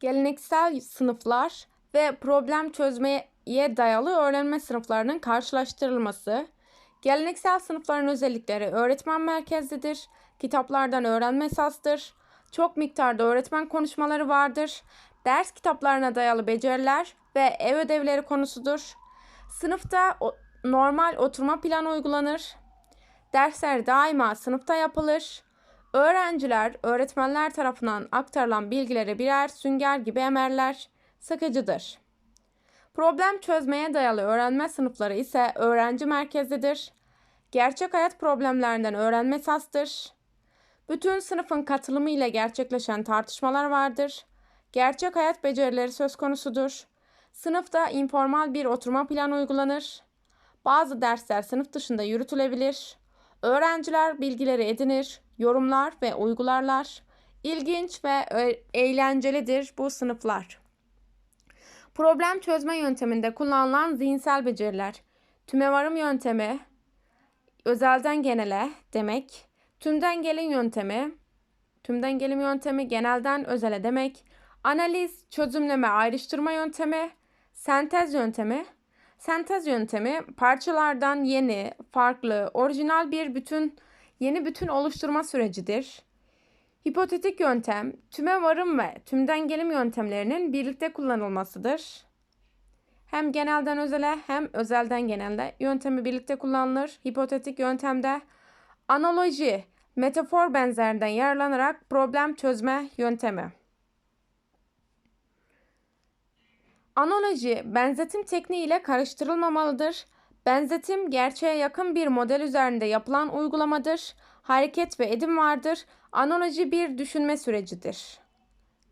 Geleneksel sınıflar ve problem çözmeye dayalı öğrenme sınıflarının karşılaştırılması. Geleneksel sınıfların özellikleri öğretmen merkezlidir, kitaplardan öğrenme esastır, çok miktarda öğretmen konuşmaları vardır, ders kitaplarına dayalı beceriler ve ev ödevleri konusudur. Sınıfta normal oturma planı uygulanır. Dersler daima sınıfta yapılır. Öğrenciler öğretmenler tarafından aktarılan bilgileri birer sünger gibi emerler. Sıkıcıdır. Problem çözmeye dayalı öğrenme sınıfları ise öğrenci merkezlidir. Gerçek hayat problemlerinden öğrenme esastır. Bütün sınıfın katılımı ile gerçekleşen tartışmalar vardır. Gerçek hayat becerileri söz konusudur. Sınıfta informal bir oturma planı uygulanır. Bazı dersler sınıf dışında yürütülebilir. Öğrenciler bilgileri edinir, yorumlar ve uygularlar. İlginç ve eğlencelidir bu sınıflar. Problem çözme yönteminde kullanılan zihinsel beceriler. Tümevarım yöntemi, özelden genele demek. Tümden gelin yöntemi, tümden gelim yöntemi genelden özele demek. Analiz, çözümleme, ayrıştırma yöntemi, sentez yöntemi. Sentez yöntemi parçalardan yeni, farklı, orijinal bir bütün, yeni bütün oluşturma sürecidir. Hipotetik yöntem, tüme varım ve tümden gelim yöntemlerinin birlikte kullanılmasıdır. Hem genelden özele hem özelden genelde yöntemi birlikte kullanılır. Hipotetik yöntemde analoji, metafor benzerinden yararlanarak problem çözme yöntemi. Analoji, benzetim tekniği ile karıştırılmamalıdır. Benzetim, gerçeğe yakın bir model üzerinde yapılan uygulamadır. Hareket ve edim vardır. Analoji bir düşünme sürecidir.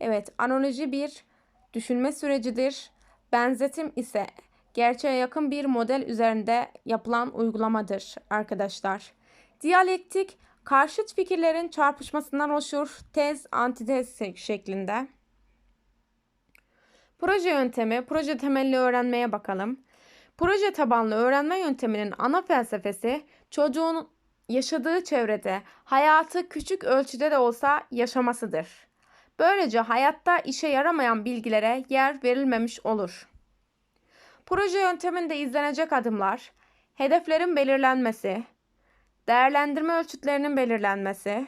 Evet, analoji bir düşünme sürecidir. Benzetim ise gerçeğe yakın bir model üzerinde yapılan uygulamadır arkadaşlar. Diyalektik, karşıt fikirlerin çarpışmasından oluşur. Tez, antitez şeklinde. Proje yöntemi, proje temelli öğrenmeye bakalım. Proje tabanlı öğrenme yönteminin ana felsefesi çocuğun yaşadığı çevrede hayatı küçük ölçüde de olsa yaşamasıdır. Böylece hayatta işe yaramayan bilgilere yer verilmemiş olur. Proje yönteminde izlenecek adımlar, hedeflerin belirlenmesi, değerlendirme ölçütlerinin belirlenmesi,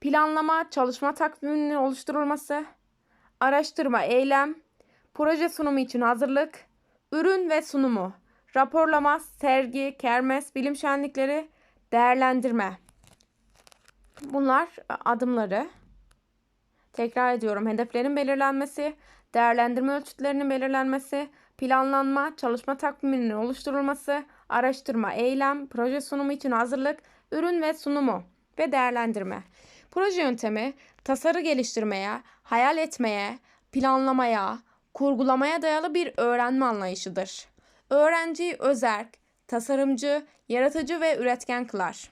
planlama, çalışma takviminin oluşturulması, araştırma, eylem, proje sunumu için hazırlık, ürün ve sunumu, raporlama, sergi, kermes, bilim şenlikleri, değerlendirme. Bunlar adımları. Tekrar ediyorum. Hedeflerin belirlenmesi, değerlendirme ölçütlerinin belirlenmesi, planlanma, çalışma takviminin oluşturulması, araştırma, eylem, proje sunumu için hazırlık, ürün ve sunumu ve değerlendirme. Proje yöntemi tasarı geliştirmeye, hayal etmeye, planlamaya, kurgulamaya dayalı bir öğrenme anlayışıdır. Öğrenciyi özerk, tasarımcı, yaratıcı ve üretken kılar.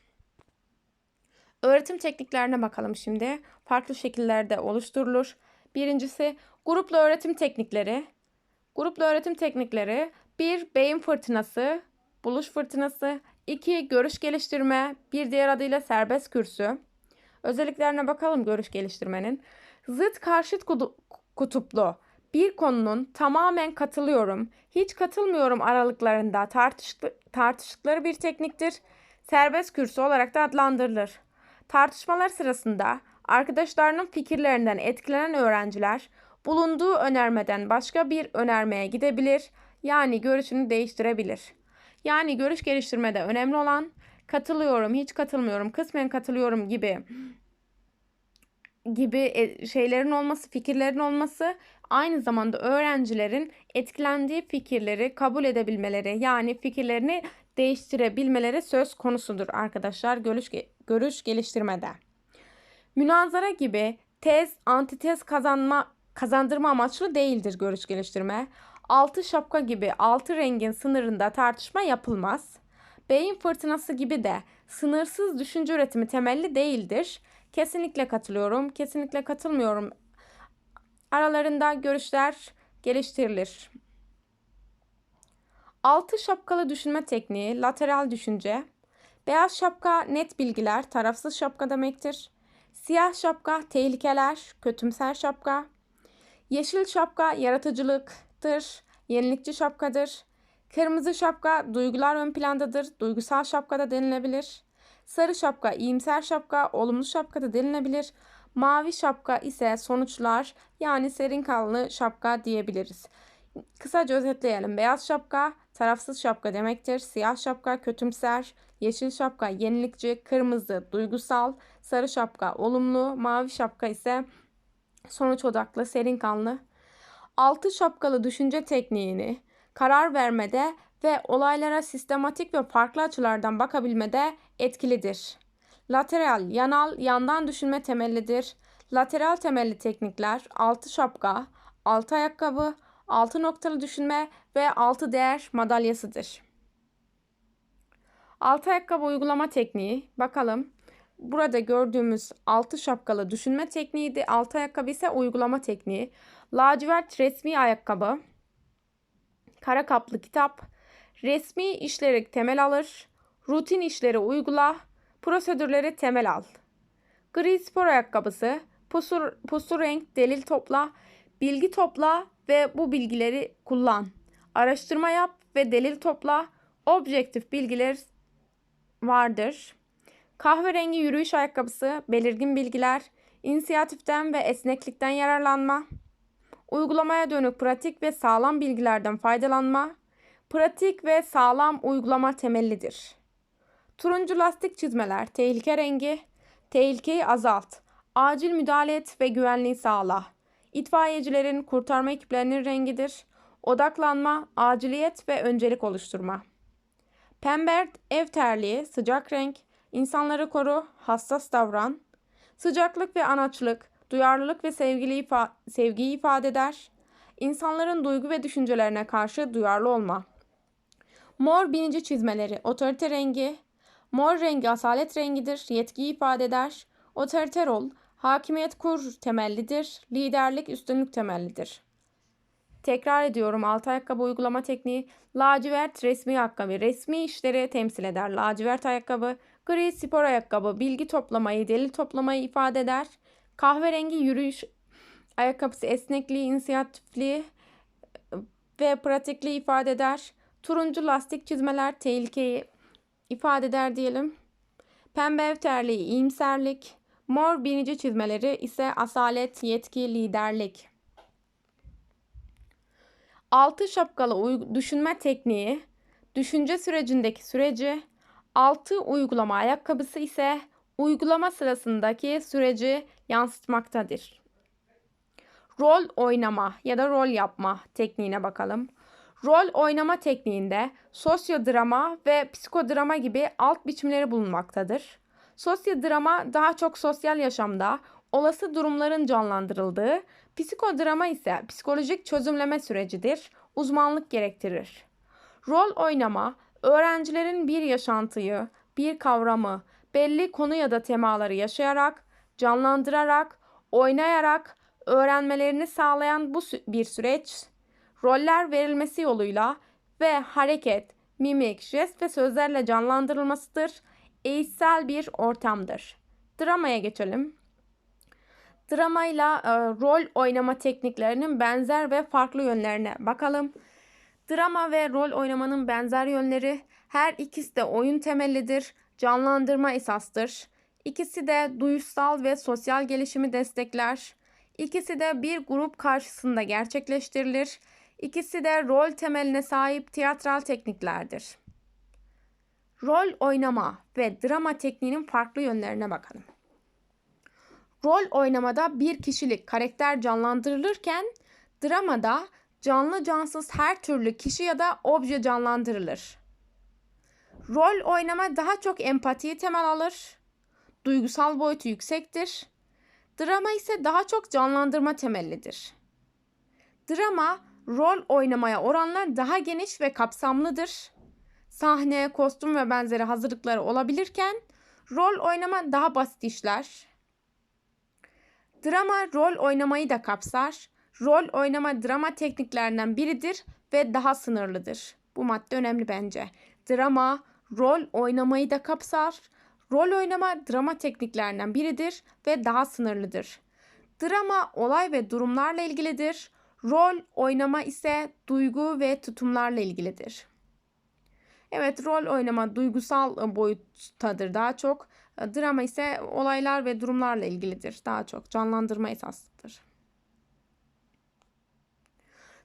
Öğretim tekniklerine bakalım şimdi. Farklı şekillerde oluşturulur. Birincisi grupla öğretim teknikleri. Grupla öğretim teknikleri 1. Beyin fırtınası, buluş fırtınası, 2. Görüş geliştirme, bir diğer adıyla serbest kürsü. Özelliklerine bakalım görüş geliştirmenin. Zıt karşıt kutuplu bir konunun tamamen katılıyorum, hiç katılmıyorum aralıklarında tartıştıkları bir tekniktir. Serbest kürsü olarak da adlandırılır. Tartışmalar sırasında arkadaşlarının fikirlerinden etkilenen öğrenciler bulunduğu önermeden başka bir önermeye gidebilir, yani görüşünü değiştirebilir. Yani görüş geliştirmede önemli olan katılıyorum, hiç katılmıyorum, kısmen katılıyorum gibi gibi e, şeylerin olması, fikirlerin olması aynı zamanda öğrencilerin etkilendiği fikirleri kabul edebilmeleri yani fikirlerini değiştirebilmeleri söz konusudur arkadaşlar görüş, görüş geliştirmede. Münazara gibi tez, antitez kazanma kazandırma amaçlı değildir görüş geliştirme. Altı şapka gibi altı rengin sınırında tartışma yapılmaz. Beyin fırtınası gibi de sınırsız düşünce üretimi temelli değildir. Kesinlikle katılıyorum, kesinlikle katılmıyorum. Aralarında görüşler geliştirilir. Altı şapkalı düşünme tekniği, lateral düşünce. Beyaz şapka net bilgiler, tarafsız şapka demektir. Siyah şapka tehlikeler, kötümser şapka. Yeşil şapka yaratıcılıktır, yenilikçi şapkadır. Kırmızı şapka duygular ön plandadır, duygusal şapka da denilebilir. Sarı şapka iyimser şapka, olumlu şapka da denilebilir. Mavi şapka ise sonuçlar yani serin kanlı şapka diyebiliriz. Kısaca özetleyelim. Beyaz şapka tarafsız şapka demektir. Siyah şapka kötümser, yeşil şapka yenilikçi, kırmızı duygusal, sarı şapka olumlu, mavi şapka ise sonuç odaklı, serin kanlı. Altı şapkalı düşünce tekniğini karar vermede ve olaylara sistematik ve farklı açılardan bakabilmede etkilidir. Lateral, yanal, yandan düşünme temellidir. Lateral temelli teknikler altı şapka, altı ayakkabı, altı noktalı düşünme ve altı değer madalyasıdır. Altı ayakkabı uygulama tekniği bakalım. Burada gördüğümüz altı şapkalı düşünme tekniğiydi. Altı ayakkabı ise uygulama tekniği. Lacivert resmi ayakkabı. Kara kaplı kitap. Resmi işleri temel alır. Rutin işleri uygula. Prosedürleri temel al. Gri spor ayakkabısı. Pusur, pusur renk delil topla. Bilgi topla ve bu bilgileri kullan. Araştırma yap ve delil topla. Objektif bilgiler vardır. Kahverengi yürüyüş ayakkabısı, belirgin bilgiler, inisiyatiften ve esneklikten yararlanma, uygulamaya dönük pratik ve sağlam bilgilerden faydalanma, pratik ve sağlam uygulama temellidir. Turuncu lastik çizmeler, tehlike rengi, tehlikeyi azalt, acil müdahale et ve güvenliği sağla. İtfaiyecilerin, kurtarma ekiplerinin rengidir. Odaklanma, aciliyet ve öncelik oluşturma. Pember ev terliği, sıcak renk, insanları koru, hassas davran. Sıcaklık ve anaçlık, duyarlılık ve sevgili ifa sevgiyi ifade eder. İnsanların duygu ve düşüncelerine karşı duyarlı olma. Mor binici çizmeleri, otorite rengi. Mor rengi asalet rengidir, yetkiyi ifade eder. Otoriter ol, hakimiyet kur temellidir, liderlik üstünlük temellidir. Tekrar ediyorum altı ayakkabı uygulama tekniği. Lacivert resmi ayakkabı resmi işleri temsil eder. Lacivert ayakkabı, gri spor ayakkabı bilgi toplamayı, delil toplamayı ifade eder. Kahverengi yürüyüş ayakkabısı esnekliği, inisiyatifliği ve pratikliği ifade eder. Turuncu lastik çizmeler tehlikeyi ifade eder diyelim. Pembe ev terliği iyimserlik. Mor binici çizmeleri ise asalet, yetki, liderlik. Altı şapkalı düşünme tekniği, düşünce sürecindeki süreci, altı uygulama ayakkabısı ise uygulama sırasındaki süreci yansıtmaktadır. Rol oynama ya da rol yapma tekniğine bakalım. Rol oynama tekniğinde sosyodrama ve psikodrama gibi alt biçimleri bulunmaktadır. Sosyodrama daha çok sosyal yaşamda olası durumların canlandırıldığı, psikodrama ise psikolojik çözümleme sürecidir, uzmanlık gerektirir. Rol oynama, öğrencilerin bir yaşantıyı, bir kavramı, belli konu ya da temaları yaşayarak, canlandırarak, oynayarak öğrenmelerini sağlayan bu bir süreç, roller verilmesi yoluyla ve hareket, mimik, jest ve sözlerle canlandırılmasıdır. Eğitsel bir ortamdır. Dramaya geçelim. Dramayla e, rol oynama tekniklerinin benzer ve farklı yönlerine bakalım. Drama ve rol oynamanın benzer yönleri her ikisi de oyun temellidir, canlandırma esastır. İkisi de duyusal ve sosyal gelişimi destekler. İkisi de bir grup karşısında gerçekleştirilir. İkisi de rol temeline sahip tiyatral tekniklerdir. Rol oynama ve drama tekniğinin farklı yönlerine bakalım. Rol oynamada bir kişilik karakter canlandırılırken dramada canlı cansız her türlü kişi ya da obje canlandırılır. Rol oynama daha çok empatiyi temel alır. Duygusal boyutu yüksektir. Drama ise daha çok canlandırma temellidir. Drama rol oynamaya oranla daha geniş ve kapsamlıdır. Sahne, kostüm ve benzeri hazırlıkları olabilirken rol oynama daha basit işler. Drama rol oynamayı da kapsar. Rol oynama drama tekniklerinden biridir ve daha sınırlıdır. Bu madde önemli bence. Drama rol oynamayı da kapsar. Rol oynama drama tekniklerinden biridir ve daha sınırlıdır. Drama olay ve durumlarla ilgilidir. Rol oynama ise duygu ve tutumlarla ilgilidir. Evet rol oynama duygusal boyuttadır daha çok. Drama ise olaylar ve durumlarla ilgilidir daha çok. Canlandırma esaslıdır.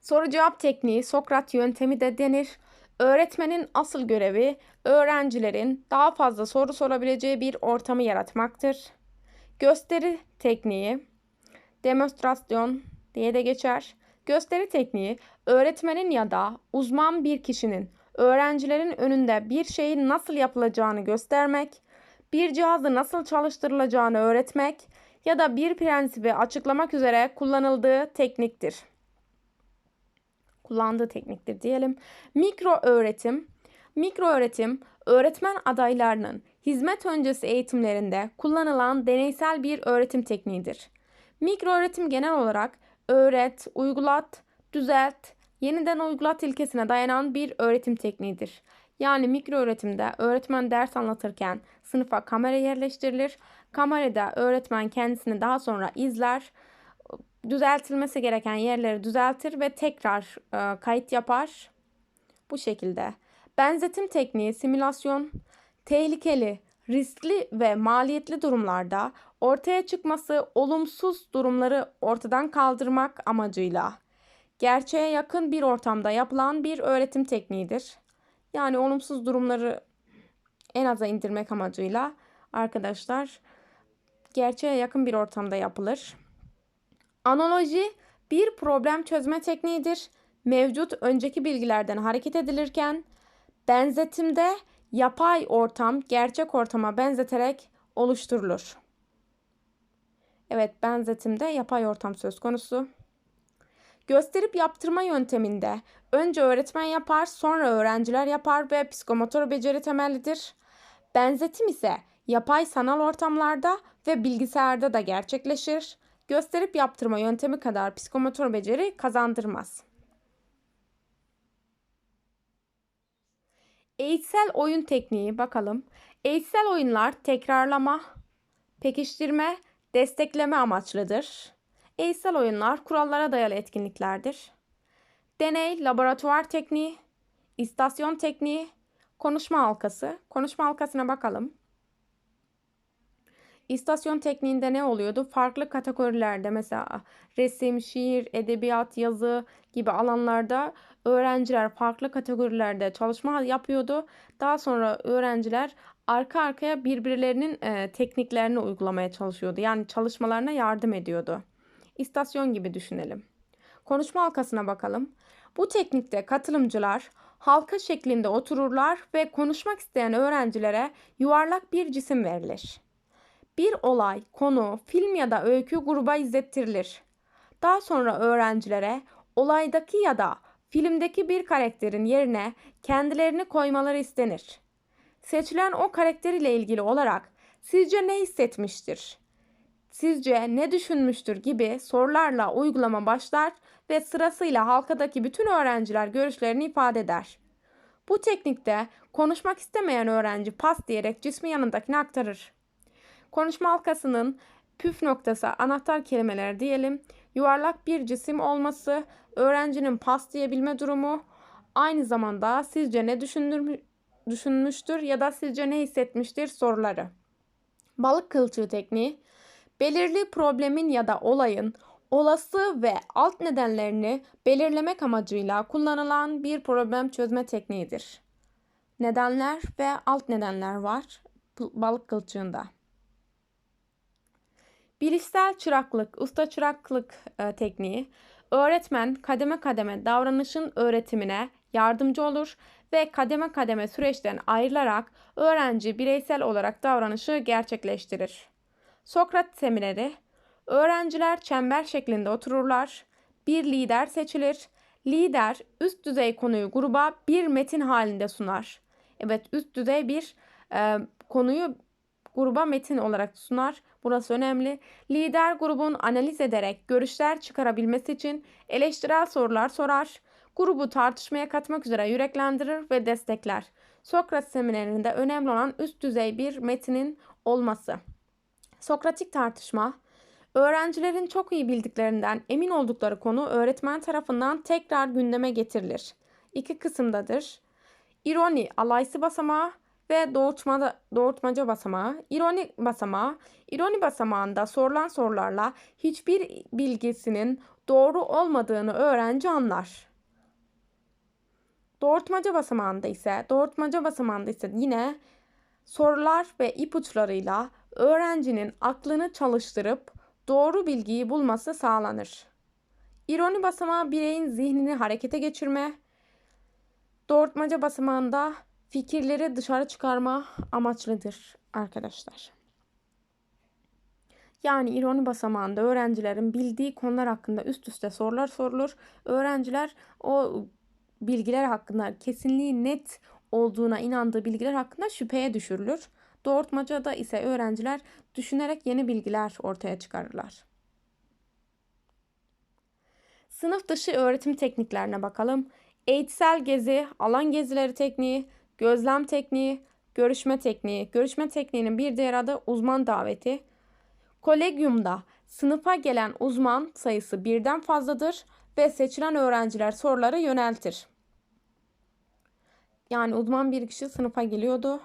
Soru cevap tekniği Sokrat yöntemi de denir. Öğretmenin asıl görevi öğrencilerin daha fazla soru sorabileceği bir ortamı yaratmaktır. Gösteri tekniği demonstrasyon diye de geçer. Gösteri tekniği öğretmenin ya da uzman bir kişinin öğrencilerin önünde bir şeyin nasıl yapılacağını göstermek, bir cihazı nasıl çalıştırılacağını öğretmek ya da bir prensibi açıklamak üzere kullanıldığı tekniktir. Kullandığı tekniktir diyelim. Mikro öğretim. Mikro öğretim öğretmen adaylarının hizmet öncesi eğitimlerinde kullanılan deneysel bir öğretim tekniğidir. Mikro öğretim genel olarak öğret, uygulat, düzelt, yeniden uygulat ilkesine dayanan bir öğretim tekniğidir. Yani mikro öğretimde öğretmen ders anlatırken sınıfa kamera yerleştirilir. Kamerada öğretmen kendisini daha sonra izler. Düzeltilmesi gereken yerleri düzeltir ve tekrar e, kayıt yapar. Bu şekilde. Benzetim tekniği, simülasyon, tehlikeli, riskli ve maliyetli durumlarda ortaya çıkması olumsuz durumları ortadan kaldırmak amacıyla gerçeğe yakın bir ortamda yapılan bir öğretim tekniğidir. Yani olumsuz durumları en aza indirmek amacıyla arkadaşlar gerçeğe yakın bir ortamda yapılır. Analoji bir problem çözme tekniğidir. Mevcut önceki bilgilerden hareket edilirken benzetimde yapay ortam gerçek ortama benzeterek oluşturulur. Evet benzetimde yapay ortam söz konusu. Gösterip yaptırma yönteminde önce öğretmen yapar, sonra öğrenciler yapar ve psikomotor beceri temellidir. Benzetim ise yapay sanal ortamlarda ve bilgisayarda da gerçekleşir. Gösterip yaptırma yöntemi kadar psikomotor beceri kazandırmaz. Eğitsel oyun tekniği bakalım. Eğitsel oyunlar tekrarlama, pekiştirme, destekleme amaçlıdır. Eğitsel oyunlar kurallara dayalı etkinliklerdir. Deney, laboratuvar tekniği, istasyon tekniği, konuşma halkası. Konuşma halkasına bakalım. İstasyon tekniğinde ne oluyordu? Farklı kategorilerde mesela resim, şiir, edebiyat, yazı gibi alanlarda öğrenciler farklı kategorilerde çalışma yapıyordu. Daha sonra öğrenciler arka arkaya birbirlerinin e, tekniklerini uygulamaya çalışıyordu. Yani çalışmalarına yardım ediyordu. İstasyon gibi düşünelim. Konuşma halkasına bakalım. Bu teknikte katılımcılar halka şeklinde otururlar ve konuşmak isteyen öğrencilere yuvarlak bir cisim verilir. Bir olay, konu, film ya da öykü gruba izlettirilir. Daha sonra öğrencilere olaydaki ya da filmdeki bir karakterin yerine kendilerini koymaları istenir. Seçilen o karakter ile ilgili olarak sizce ne hissetmiştir? Sizce ne düşünmüştür gibi sorularla uygulama başlar ve sırasıyla halkadaki bütün öğrenciler görüşlerini ifade eder. Bu teknikte konuşmak istemeyen öğrenci pas diyerek cismi yanındakine aktarır. Konuşma halkasının püf noktası anahtar kelimeler diyelim. Yuvarlak bir cisim olması, öğrencinin pas diyebilme durumu, aynı zamanda sizce ne düşünmüştür ya da sizce ne hissetmiştir soruları. Balık kılçığı tekniği, belirli problemin ya da olayın olası ve alt nedenlerini belirlemek amacıyla kullanılan bir problem çözme tekniğidir. Nedenler ve alt nedenler var balık kılçığında. Bilişsel çıraklık, usta çıraklık e, tekniği öğretmen kademe kademe davranışın öğretimine yardımcı olur ve kademe kademe süreçten ayrılarak öğrenci bireysel olarak davranışı gerçekleştirir. Sokrat semineri öğrenciler çember şeklinde otururlar. Bir lider seçilir. Lider üst düzey konuyu gruba bir metin halinde sunar. Evet üst düzey bir e, konuyu gruba metin olarak sunar. Burası önemli. Lider grubun analiz ederek görüşler çıkarabilmesi için eleştirel sorular sorar. Grubu tartışmaya katmak üzere yüreklendirir ve destekler. Sokrat seminerinde önemli olan üst düzey bir metinin olması. Sokratik tartışma Öğrencilerin çok iyi bildiklerinden emin oldukları konu öğretmen tarafından tekrar gündeme getirilir. İki kısımdadır. İroni alaysı basamağı ve doğurtmada, doğurtmaca basamağı. İroni basamağı, ironi basamağında sorulan sorularla hiçbir bilgisinin doğru olmadığını öğrenci anlar. Doğurtmaca basamağında ise, doğurtmaca basamağında ise yine sorular ve ipuçlarıyla öğrencinin aklını çalıştırıp doğru bilgiyi bulması sağlanır. İroni basamağı bireyin zihnini harekete geçirme, doğurtmaca basamağında fikirleri dışarı çıkarma amaçlıdır arkadaşlar. Yani ironi basamağında öğrencilerin bildiği konular hakkında üst üste sorular sorulur. Öğrenciler o bilgiler hakkında kesinliği net olduğuna inandığı bilgiler hakkında şüpheye düşürülür. Doğurtmacada ise öğrenciler düşünerek yeni bilgiler ortaya çıkarırlar. Sınıf dışı öğretim tekniklerine bakalım. Eğitsel gezi, alan gezileri tekniği, gözlem tekniği, görüşme tekniği. Görüşme tekniğinin bir diğer adı uzman daveti. Kolegyumda sınıfa gelen uzman sayısı birden fazladır ve seçilen öğrenciler soruları yöneltir. Yani uzman bir kişi sınıfa geliyordu.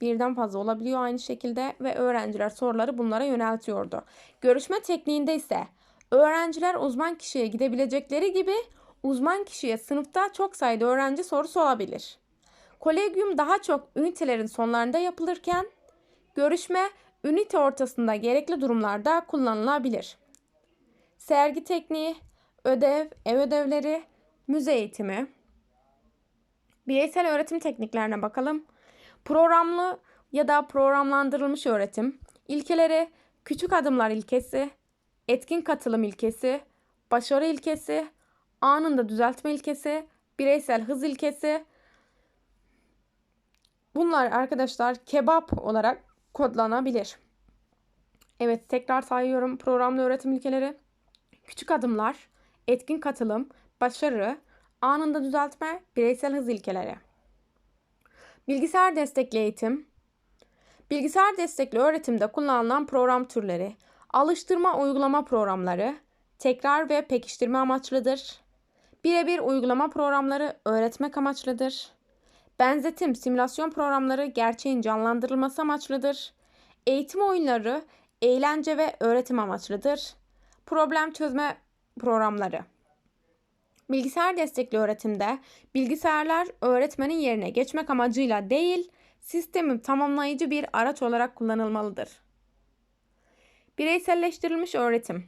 Birden fazla olabiliyor aynı şekilde ve öğrenciler soruları bunlara yöneltiyordu. Görüşme tekniğinde ise öğrenciler uzman kişiye gidebilecekleri gibi uzman kişiye sınıfta çok sayıda öğrenci sorusu olabilir. Kolegyum daha çok ünitelerin sonlarında yapılırken görüşme ünite ortasında gerekli durumlarda kullanılabilir. Sergi tekniği, ödev, ev ödevleri, müze eğitimi. Bireysel öğretim tekniklerine bakalım. Programlı ya da programlandırılmış öğretim, ilkeleri küçük adımlar ilkesi, etkin katılım ilkesi, başarı ilkesi, anında düzeltme ilkesi, bireysel hız ilkesi. Bunlar arkadaşlar kebap olarak kodlanabilir. Evet tekrar sayıyorum programlı öğretim ilkeleri. Küçük adımlar, etkin katılım, başarı, anında düzeltme, bireysel hız ilkeleri. Bilgisayar destekli eğitim. Bilgisayar destekli öğretimde kullanılan program türleri, alıştırma uygulama programları, tekrar ve pekiştirme amaçlıdır. Birebir uygulama programları öğretmek amaçlıdır. Benzetim, simülasyon programları gerçeğin canlandırılması amaçlıdır. Eğitim oyunları eğlence ve öğretim amaçlıdır. Problem çözme programları. Bilgisayar destekli öğretimde bilgisayarlar öğretmenin yerine geçmek amacıyla değil, sistemi tamamlayıcı bir araç olarak kullanılmalıdır. Bireyselleştirilmiş öğretim.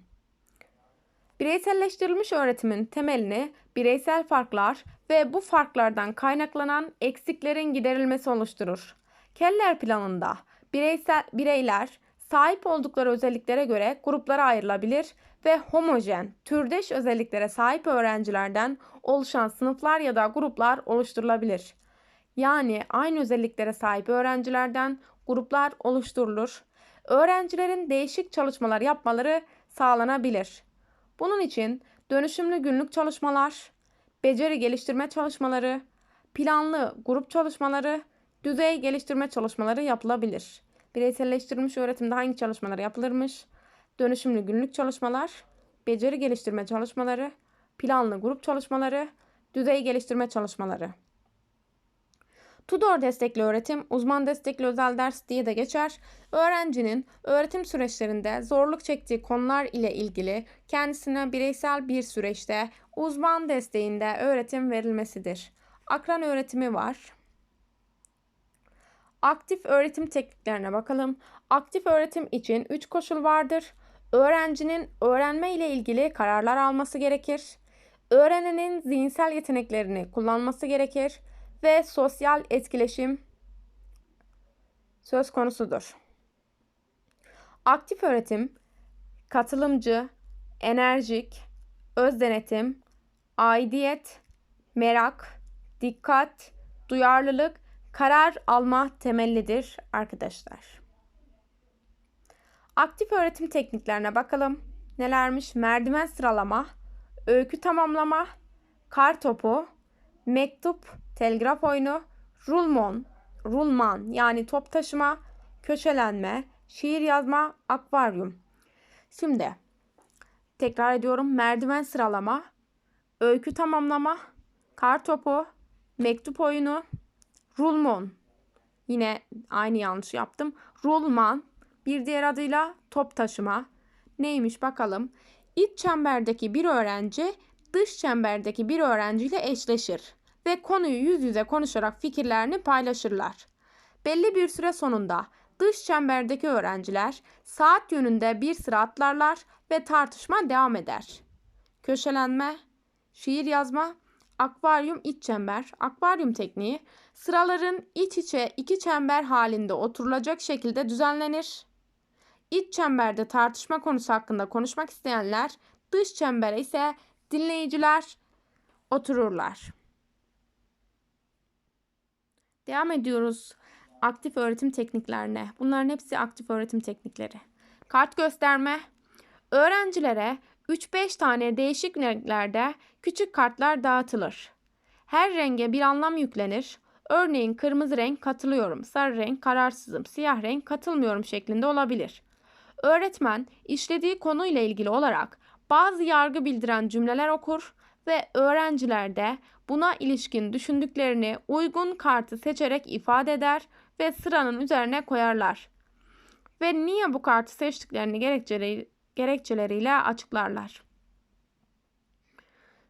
Bireyselleştirilmiş öğretimin temelini bireysel farklar ve bu farklardan kaynaklanan eksiklerin giderilmesi oluşturur. Keller planında bireysel bireyler sahip oldukları özelliklere göre gruplara ayrılabilir ve homojen, türdeş özelliklere sahip öğrencilerden oluşan sınıflar ya da gruplar oluşturulabilir. Yani aynı özelliklere sahip öğrencilerden gruplar oluşturulur. Öğrencilerin değişik çalışmalar yapmaları sağlanabilir. Bunun için dönüşümlü günlük çalışmalar, beceri geliştirme çalışmaları, planlı grup çalışmaları, düzey geliştirme çalışmaları yapılabilir. Bireyselleştirilmiş öğretimde hangi çalışmalar yapılırmış? Dönüşümlü günlük çalışmalar, beceri geliştirme çalışmaları, planlı grup çalışmaları, düzey geliştirme çalışmaları. Tudor destekli öğretim, uzman destekli özel ders diye de geçer. Öğrencinin öğretim süreçlerinde zorluk çektiği konular ile ilgili kendisine bireysel bir süreçte uzman desteğinde öğretim verilmesidir. Akran öğretimi var. Aktif öğretim tekniklerine bakalım. Aktif öğretim için 3 koşul vardır. Öğrencinin öğrenme ile ilgili kararlar alması gerekir. Öğrenenin zihinsel yeteneklerini kullanması gerekir ve sosyal etkileşim söz konusudur. Aktif öğretim katılımcı, enerjik, öz denetim, aidiyet, merak, dikkat, duyarlılık, karar alma temellidir arkadaşlar. Aktif öğretim tekniklerine bakalım. Nelermiş? Merdiven sıralama, öykü tamamlama, kar topu, mektup, telgraf oyunu, rulmon, rulman yani top taşıma, köşelenme, şiir yazma, akvaryum. Şimdi tekrar ediyorum. Merdiven sıralama, öykü tamamlama, kar topu, mektup oyunu, rulmon. Yine aynı yanlış yaptım. Rulman, bir diğer adıyla top taşıma. Neymiş bakalım. İç çemberdeki bir öğrenci dış çemberdeki bir öğrenciyle eşleşir ve konuyu yüz yüze konuşarak fikirlerini paylaşırlar. Belli bir süre sonunda dış çemberdeki öğrenciler saat yönünde bir sıra atlarlar ve tartışma devam eder. Köşelenme, şiir yazma, akvaryum iç çember, akvaryum tekniği sıraların iç içe iki çember halinde oturulacak şekilde düzenlenir. İç çemberde tartışma konusu hakkında konuşmak isteyenler, dış çembere ise dinleyiciler otururlar. Devam ediyoruz aktif öğretim tekniklerine. Bunların hepsi aktif öğretim teknikleri. Kart gösterme. Öğrencilere 3-5 tane değişik renklerde küçük kartlar dağıtılır. Her renge bir anlam yüklenir. Örneğin kırmızı renk katılıyorum, sarı renk kararsızım, siyah renk katılmıyorum şeklinde olabilir. Öğretmen işlediği konuyla ilgili olarak bazı yargı bildiren cümleler okur ve öğrenciler de buna ilişkin düşündüklerini uygun kartı seçerek ifade eder ve sıranın üzerine koyarlar. Ve niye bu kartı seçtiklerini gerekçeleri, gerekçeleriyle açıklarlar.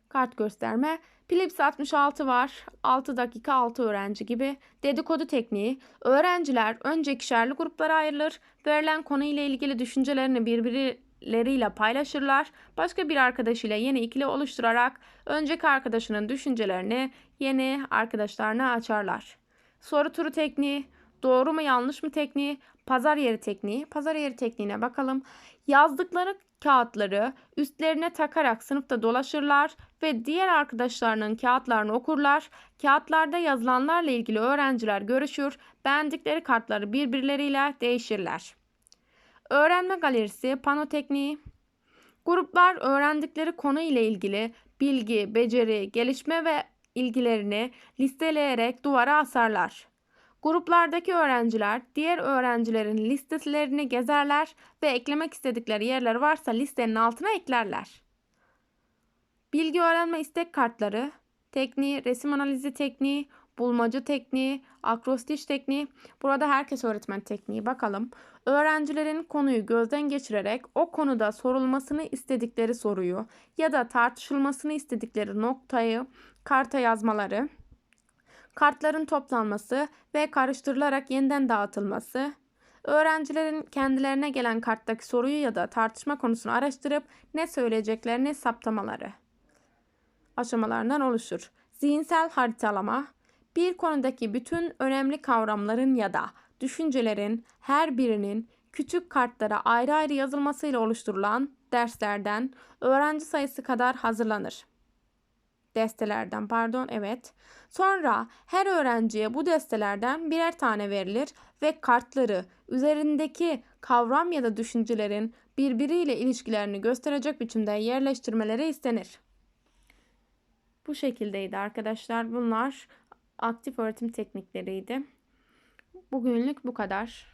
Kart gösterme. Philips 66 var. 6 dakika 6 öğrenci gibi. Dedikodu tekniği. Öğrenciler önce ikişerli gruplara ayrılır. Verilen konu ile ilgili düşüncelerini birbirleriyle paylaşırlar. Başka bir arkadaşıyla yeni ikili oluşturarak önceki arkadaşının düşüncelerini yeni arkadaşlarına açarlar. Soru turu tekniği. Doğru mu yanlış mı tekniği, pazar yeri tekniği. Pazar yeri tekniğine bakalım. Yazdıkları kağıtları üstlerine takarak sınıfta dolaşırlar ve diğer arkadaşlarının kağıtlarını okurlar. Kağıtlarda yazılanlarla ilgili öğrenciler görüşür, beğendikleri kartları birbirleriyle değişirler. Öğrenme galerisi, pano tekniği. Gruplar öğrendikleri konu ile ilgili bilgi, beceri, gelişme ve ilgilerini listeleyerek duvara asarlar. Gruplardaki öğrenciler diğer öğrencilerin listelerini gezerler ve eklemek istedikleri yerler varsa listenin altına eklerler. Bilgi öğrenme istek kartları, tekniği, resim analizi tekniği, bulmaca tekniği, akrostiş tekniği. Burada herkes öğretmen tekniği. Bakalım. Öğrencilerin konuyu gözden geçirerek o konuda sorulmasını istedikleri soruyu ya da tartışılmasını istedikleri noktayı karta yazmaları kartların toplanması ve karıştırılarak yeniden dağıtılması, öğrencilerin kendilerine gelen karttaki soruyu ya da tartışma konusunu araştırıp ne söyleyeceklerini saptamaları aşamalarından oluşur. Zihinsel haritalama, bir konudaki bütün önemli kavramların ya da düşüncelerin her birinin küçük kartlara ayrı ayrı yazılmasıyla oluşturulan derslerden öğrenci sayısı kadar hazırlanır destelerden pardon evet. Sonra her öğrenciye bu destelerden birer tane verilir ve kartları üzerindeki kavram ya da düşüncelerin birbiriyle ilişkilerini gösterecek biçimde yerleştirmeleri istenir. Bu şekildeydi arkadaşlar. Bunlar aktif öğretim teknikleriydi. Bugünlük bu kadar.